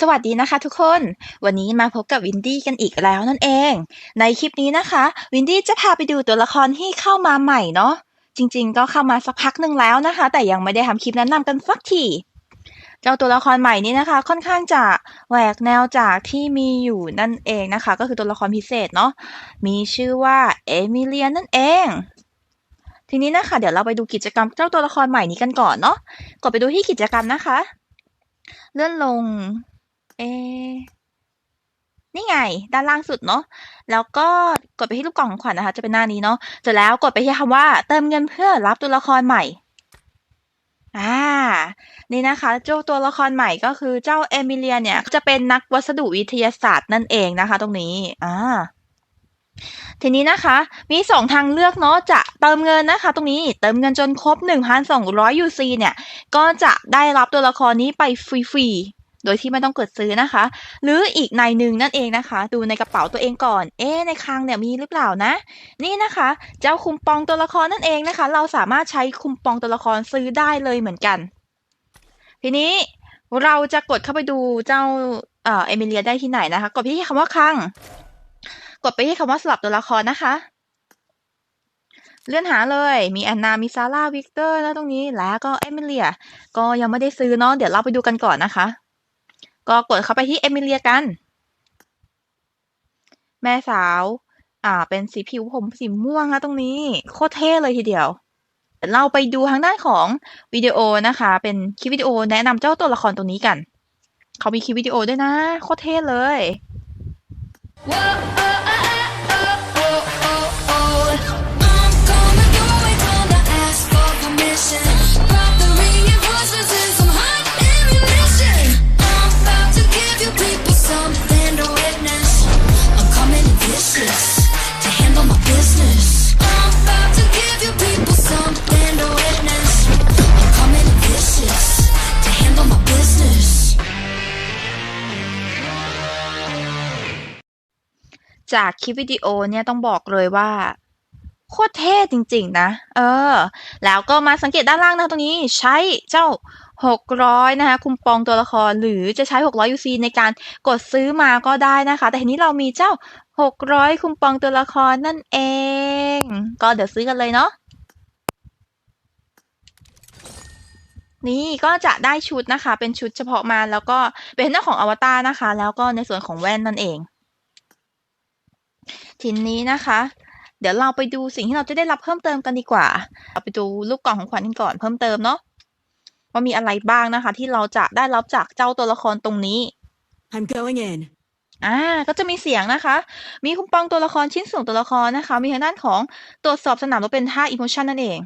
สวัสดีนะคะทุกคน วันนี้มาพบกับวินดี้กันอีกแล้วนั่นเอง ในคลิปนี้นะคะ วินดี้จะพาไปดูตัวละครที่เข้ามาใหม่เนาะจริง ๆ ก็เข้ามาสักพักหนึ่งแล้วนะคะ แต่ยังไม่ได้ทำคลิปแนะนำกันสักทีเจ้าตัวละครใหม่นี้นะคะ ค่อนข้างจะแหวกแนวจากที่มีอยู่นั่นเองนะคะ ก็คือตัวละครพิเศษเนาะมีชื่อว่าเอมิเลียนั่นเองทีนี้นะคะ เดี๋ยวเราไปดูกิจกรรมเจ้าตัวละครใหม่นี้กันก่อนเนาะกดไปดูที่กิจกรรมนะคะ เลื่อนลง เอ นี่ไง ด้านล่างสุดเนาะ แล้วก็กดไปที่รูปกล่องของขวัญนะคะ จะเป็นหน้านี้เนาะ เสร็จแล้วกดไปที่คำว่าเติมเงินเพื่อรับตัวละครใหม่อ่า นี่นะคะเจ้าตัวละครใหม่ก็คือเจ้าเอมิเลียเนี่ย จะเป็นนักวัสดุวิทยาศาสตร์นั่นเองนะคะ ตรงนี้ อ่า ทีนี้นะคะ มีสองทางเลือกเนาะ จะเติมเงินนะคะ ตรงนี้ เติมเงินจนครบ 1,200 UC เนี่ย ก็จะได้รับตัวละครนี้ไปฟรีๆ โดยที่ไม่ต้องกดซื้อนะคะ หรืออีกในหนึ่งนั่นเองนะคะ ดูในกระเป๋าตัวเองก่อน เอ๊ในคลังเนี่ยมีหรือเปล่านะ นี่นะคะ เจ้าคุมปองตัวละครนั่นเองนะคะ เราสามารถใช้คุมปองตัวละครซื้อได้เลยเหมือนกัน ทีนี้เราจะกดเข้าไปดูเจ้าเอ่อเอมิเลียได้ที่ไหนนะคะ กดไปที่คำว่าคลัง กดไปที่คำว่าสลับตัวละครนะคะ เลื่อนหาเลย มีแอนนา มีซาร่า วิกเตอร์นะตรงนี้ แล้วก็เอมิเลีย ก็ยังไม่ได้ซื้อเนาะ เดี๋ยวเราไปดูกันก่อนนะคะ ก็กดเข้าไปที่เอมิเลียกัน แม่สาว อ่า เป็นสีผิวผมสีม่วงนะตรงนี้ โคตรเท่เลยทีเดียว เราไปดูทางด้านของวิดีโอนะคะ เป็นคลิปวิดีโอแนะนำเจ้าตัวละครตัวนี้กัน เขามีคลิปวิดีโอด้วยนะ โคตรเท่เลย I'm จากคลิปวิดีโอเนี่ยต้องบอกเลยว่าโคตรเท่จริง ๆ นะ เออ แล้วก็มาสังเกตด้านล่างนะตรงนี้ใช้เจ้า 600 นะคะคุมปองตัวละครหรือจะใช้ 600 UC ในการกดซื้อมาก็ได้นะคะ แต่ทีนี้เรามีเจ้า 600 คุมปองตัวละครนั่นเอง ก็เดี๋ยวซื้อกันเลยเนาะนี่ก็จะได้ชุดนะคะ เป็นชุดเฉพาะมาแล้วก็เป็นหน้าของอวตารนะคะ แล้วก็ในส่วนของแว่นนั่นเอง ทีนี้นะคะ เดี๋ยวเราไปดูสิ่งที่เราจะได้รับเพิ่มเติมกันดีกว่า เราไปดูรูปกล่องของขวัญกันก่อนเพิ่มเติมเนาะว่ามีอะไรบ้างนะคะ ที่เราจะได้รับจากเจ้าตัวละครตรงนี้ I'm going in. อ่าก็จะมีเสียงนะคะ มีคุมปองตัวละครชิ้นส่วนตัวละครนะคะ มีทางด้านของตรวจสอบสนามรบเป็นท่า emotion นั่นเอง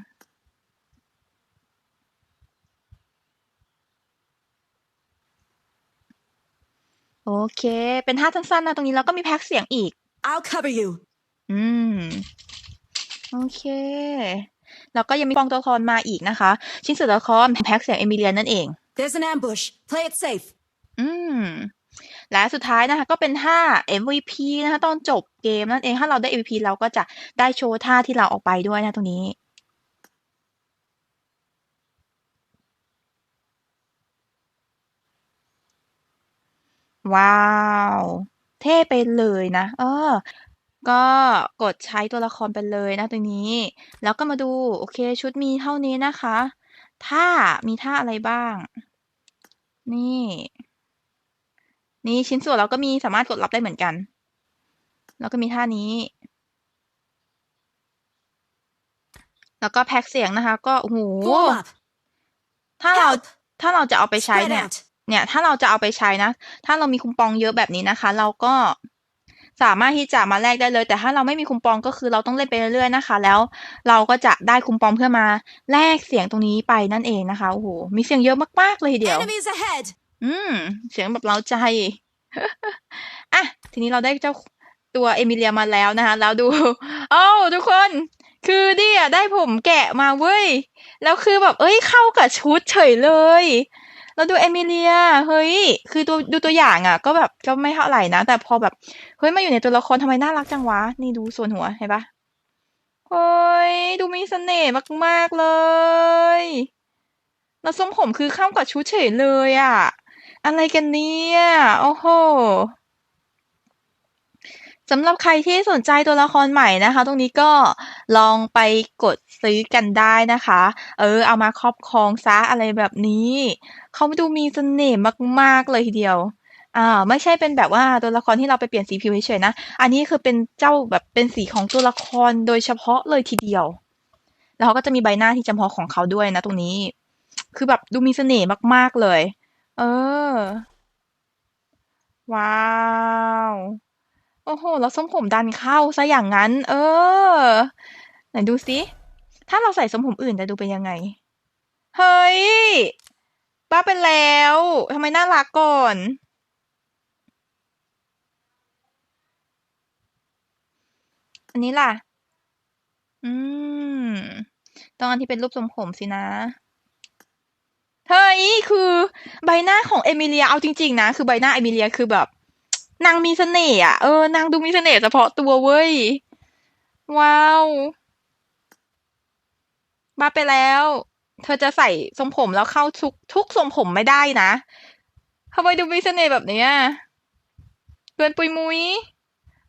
โอเค เป็นท่าสั้นๆนะตรงนี้แล้วก็มีแพ็กเสียงอีก I'll cover you. อืม โอเค แล้วก็ยังมีปองตัวละครมาอีกนะคะ ชิ้นส่วนตัวละครแพ็กเสียงเอมิเลียนนั่นเอง There's an ambush. Play it safe. อืม และสุดท้ายนะคะ ก็เป็นท่า MVP นะคะตอนจบเกมนั่นเอง ถ้าเราได้ MVP เราก็จะได้โชว์ท่าที่เราออกไปด้วยนะตรงนี้ว้าว เท่ไปเลยนะ เออ ก็กดใช้ตัวละครไปเลยนะตรงนี้ แล้วก็มาดู โอเค ชุดมีเท่านี้นะคะท่ามีท่าอะไรบ้าง นี่ นี่ชิ้นส่วนเราก็มีสามารถกดรับได้เหมือนกัน แล้วก็มีท่านี้ แล้วก็แพ็กเสียงนะคะ ก็โอ้โห Form up. ถ้าเรา Help. ถ้าเราจะเอาไปใช้ Spread เนี่ย out. เนี่ยถ้าเราจะเอาไปใช้นะ ถ้าเรามีคูปองเยอะแบบนี้นะคะ เราก็สามารถที่จะมาแลกได้เลย แต่ถ้าเราไม่มีคูปองก็คือเราต้องเล่นไปเรื่อยๆนะคะ แล้วเราก็จะได้คูปองเพื่อมาแลกเสียงตรงนี้ไปนั่นเองนะคะโอ้โหมีเสียงเยอะมากๆเลยทีเดียว Enemies ahead. อืม เสียงแบบเราใจอะทีนี้เราได้เจ้าตัวเอมิเลียมาแล้วนะคะ แล้วดูโอ้าวทุกคนคือดิอะได้ผมแกะมาเว้ย แล้วคือแบบ เอ้ยเข้ากับชุดเฉยเลย เราดูเอมิเลีย เฮ้ย คือตัวดูตัวอย่างอะ ก็แบบก็ไม่เท่าไหร่นะ แต่พอแบบ เฮ้ยมาอยู่ในตัวละครทำไมน่ารักจังวะ นี่ดูส่วนหัวเห็นปะเฮ้ย ดูมีเสน่ห์มากๆเลย แล้วทรงผมคือข้ามกับชุดเฉยเลยอะ อะไรกันเนี่ย โอ้โห สำหรับใครที่สนใจตัวละครใหม่นะคะ ตรงนี้ก็ลองไปกดซื้อกันได้นะคะ เออ เอามาครอบครองซะอะไรแบบนี้ เขาดูมีเสน่ห์มากๆเลยทีเดียว อ่า ไม่ใช่เป็นแบบว่าตัวละครที่เราไปเปลี่ยนสีผิวเฉยๆนะ อันนี้คือเป็นเจ้าแบบเป็นสีของตัวละครโดยเฉพาะเลยทีเดียว แล้วเขาก็จะมีใบหน้าที่จำเพาะของเขาด้วยนะตรงนี้ คือแบบดูมีเสน่ห์มากๆเลย เออ ว้าว โอ้โห แล้วทรงผมดันเข้าซะอย่างนั้น เออ ไหนดูซิถ้าเราใส่ทรงผมอื่นจะดูเป็นยังไง เฮ้ย บ้าไปแล้วทำไมน่ารักก่อน อันนี้ล่ะ อืม ต้องอันที่เป็นรูปทรงผมสินะเฮ้ย คือใบหน้าของเอมิเลีย เอาจริง ๆ นะ คือใบหน้าเอมิเลียคือแบบ นางมีเสน่ห์อะ เออ นางดูมีเสน่ห์เฉพาะตัวเว้ย ว้าวบ้าไปแล้ว เธอจะใส่ทรงผมแล้วเข้าทุกทุกทรงผมไม่ได้นะทำไมดูมีเสน่ห์แบบเนี้ยเกินปุยมุย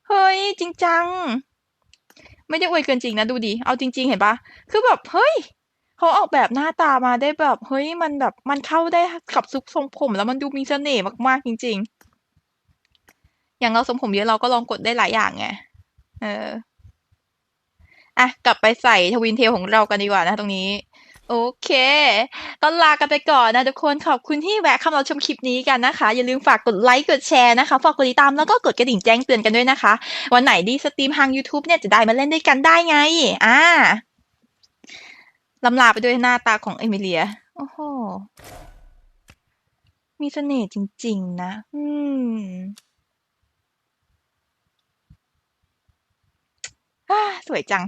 เฮ้ย จริงจัง ไม่ได้อวยเกินจริงนะดูดิ เอาจริง ๆ เห็นปะ คือแบบ เฮ้ยเขาออกแบบหน้าตามาได้แบบ เฮ้ย มันแบบ มันเข้าได้กับซุกทรงผม แล้วมันดูมีเสน่ห์มากๆจริง ๆ อย่างเราทรงผมเยอะเราก็ลองกดได้หลายอย่างไง เออ อะ กลับไปใส่ทวินเทลของเรากันดีกว่านะตรงนี้ โอเคก็ลากันไปก่อนนะทุกคน ขอบคุณที่แวะเข้ามาชมคลิปนี้กันนะคะ อย่าลืมฝากกดไลค์ กดแชร์นะคะ ฝากกดติดตามแล้วก็กดกระดิ่งแจ้งเตือนกันด้วยนะคะ วันไหนดีสตรีมทาง YouTube เนี่ยจะได้มาเล่นด้วยกันได้ไง อ่าลำลาไปด้วยหน้าตาของเอมิเลีย โอ้โห มีเสน่ห์จริง ๆ นะ อืม อ่าสวยจัง